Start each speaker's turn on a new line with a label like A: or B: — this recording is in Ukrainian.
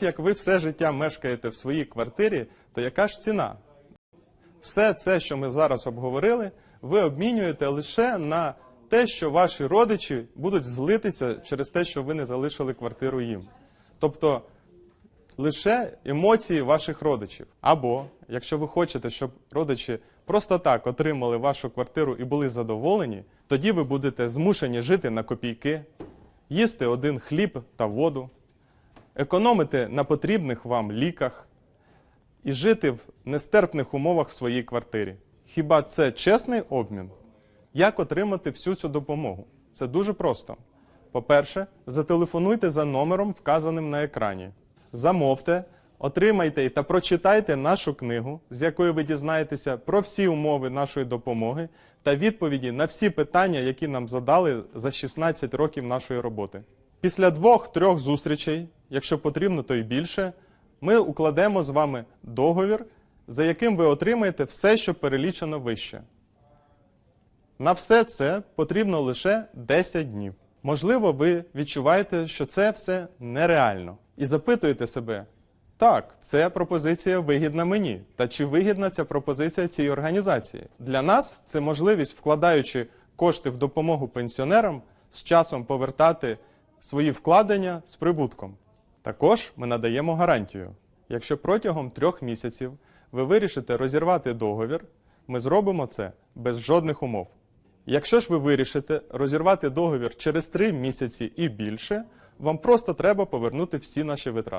A: Як ви все життя мешкаєте в своїй квартирі, то яка ж ціна? Все це, що ми зараз обговорили, ви обмінюєте лише на те, що ваші родичі будуть злитися через те, що ви не залишили квартиру їм. Тобто лише емоції ваших родичів. Або, якщо ви хочете, щоб родичі просто так отримали вашу квартиру і були задоволені, тоді ви будете змушені жити на копійки, їсти один хліб та воду, економити на потрібних вам ліках і жити в нестерпних умовах в своїй квартирі. Хіба це чесний обмін? Як отримати всю цю допомогу? Це дуже просто. По-перше, зателефонуйте за номером, вказаним на екрані. Замовте, отримайте та прочитайте нашу книгу, з якої ви дізнаєтеся про всі умови нашої допомоги та відповіді на всі питання, які нам задали за 16 років нашої роботи. Після двох-трьох зустрічей, якщо потрібно, то й більше, ми укладемо з вами договір, за яким ви отримаєте все, що перелічено вище. На все це потрібно лише 10 днів. Можливо, ви відчуваєте, що це все нереально, і запитуєте себе: так, ця пропозиція вигідна мені. Та чи вигідна ця пропозиція цій організації? Для нас це можливість, вкладаючи кошти в допомогу пенсіонерам, з часом повертати свої вкладення з прибутком. Також ми надаємо гарантію. Якщо протягом трьох місяців ви вирішите розірвати договір, ми зробимо це без жодних умов. Якщо ж ви вирішите розірвати договір через три місяці і більше, вам просто треба повернути всі наші витрати.